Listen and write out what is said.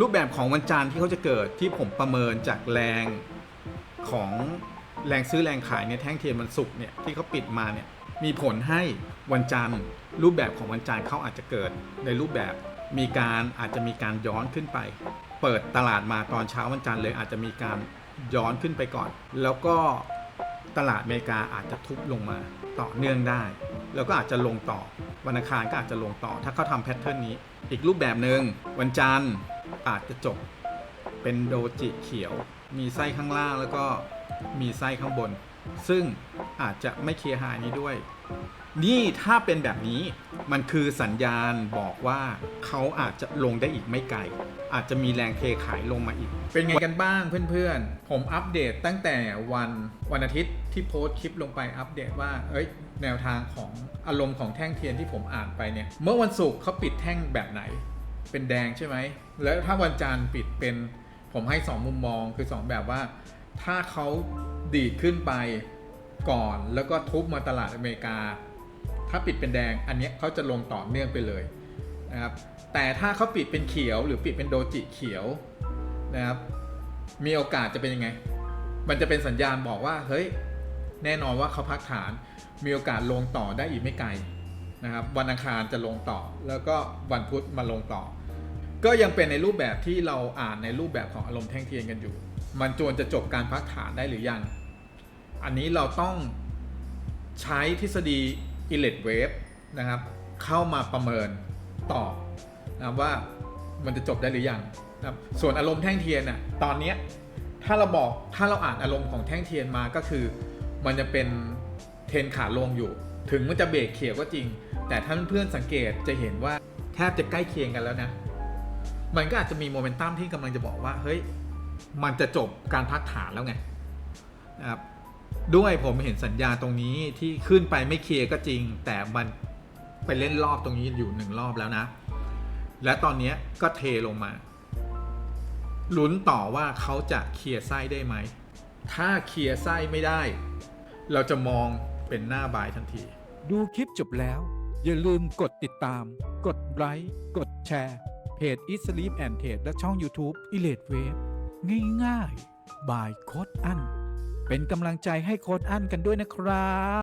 รูปแบบของวันจันทร์ที่เขาจะเกิดที่ผมประเมินจากแรงของแรงซื้อแรงขายในแท่งเทียนวันศุกร์เนี่ยที่เขาปิดมาเนี่ยมีผลให้วันจันทร์รูปแบบของวันจันทร์เขาอาจจะเกิดในรูปแบบมีการอาจจะมีการย้อนขึ้นไป เปิดตลาดมาตอนเช้าวันจันทร์เลยอาจจะมีการย้อนขึ้นไปก่อน แล้วก็ตลาดอเมริกาอาจจะทุบลงมาต่อเนื่องได้ แล้วก็อาจจะลงต่อวันอังคารก็อาจจะลงต่อ ถ้าเขาทำแพทเทิร์นนี้ อีกรูปแบบหนึ่งวันจันทร์ อาจจะจบเป็นโดจิเขียว มีไส้ข้างล่างแล้วก็มีไส้ข้างบน ซึ่งอาจจะไม่เคลียร์ไฮนี้ด้วย นี่ถ้าเป็นแบบนี้มันคือสัญญาณบอกว่าเขาอาจจะลงได้อีกไม่ไกล อาจจะมีแรงเทขายลงมาอีก เป็นไงกันบ้างเพื่อนๆ ผมอัปเดตตั้งแต่วันวันอาทิตย์ที่โพสต์คลิปลงไปอัปเดตว่า เอ้ย แนวทางของอารมณ์ของแท่งเทียนที่ผมอ่านไปเนี่ย เมื่อวันศุกร์เขาปิดแท่งแบบไหน เป็นแดงใช่ไหม แล้วถ้าวันจันทร์ปิดเป็นผมให้ 2 มุมมองคือ 2 แบบว่า ถ้าเขาดีดขึ้นไปก่อนแล้วก็ทุบมาตลาดอเมริกา ถ้าปิดเป็นแดงอันนี้เขาจะลงต่อเนื่องไปเลยนะครับแต่ถ้าเขาปิดเป็นเขียวหรือปิดเป็นโดจิเขียวนะครับมีโอกาสจะเป็นยังไง มันจะเป็นสัญญาณบอกว่าเฮ้ยแน่นอนว่าเขาพักฐานมีโอกาสลงต่อได้อีกไม่ไกล นะครับวันอังคารจะลงต่อ แล้วก็วันพุธมาลงต่อ ก็ยังเป็นในรูปแบบที่เราอ่านในรูปแบบของอารมณ์แท่งเทียนกันอยู่ มันจวนจะจบการพักฐานได้หรือยัง อันนี้เราต้องใช้ทฤษฎี i l l e t wave นะครับเข้ามาประเมินต่อนะครับว่ามันจะจบได้หรือยังนะส่วนอารมณ์แท่งเทียนน่ะตอนเนี้ยถ้าเราบอกถ้าเราอ่านอารมณ์ของแท่งเทียนมาก็คือ มันจะเป็นเทนขาลงอยู่ ถึงมันจะเบรกเขียวก็จริง แต่ถ้าเพื่อนสังเกตจะเห็นว่าแทบจะใกล้เคียงกันแล้วนะ มันก็อาจจะมีโมเมนตัมที่กำลังจะบอกว่า เฮ้ย มันจะจบการพักฐานแล้วไงนะครับด้วยผมเห็นสัญญาตรงนี้ที่ขึ้นไปไม่เคลียร์ก็จริง แต่มันไปเล่นรอบตรงนี้อยู่หนึ่งรอบแล้วนะ และตอนนี้ก็เทลงมาลุ้นต่อว่าเขาจะเคลียร์ไส้ได้ไหม ถ้าเคลียร์ไส้ไม่ได้ เราจะมอง เป็นหน้าบายทันที ดูคลิปจบแล้ว อย่าลืมกดติดตาม กดไลค์กดแชร์ เพจ e s l e e p and Trade และช่อง YouTube e l a t e Wave ง่ายๆ บายโคดอัน เป็นกำลังใจให้โคดอันกันด้วยนะครับ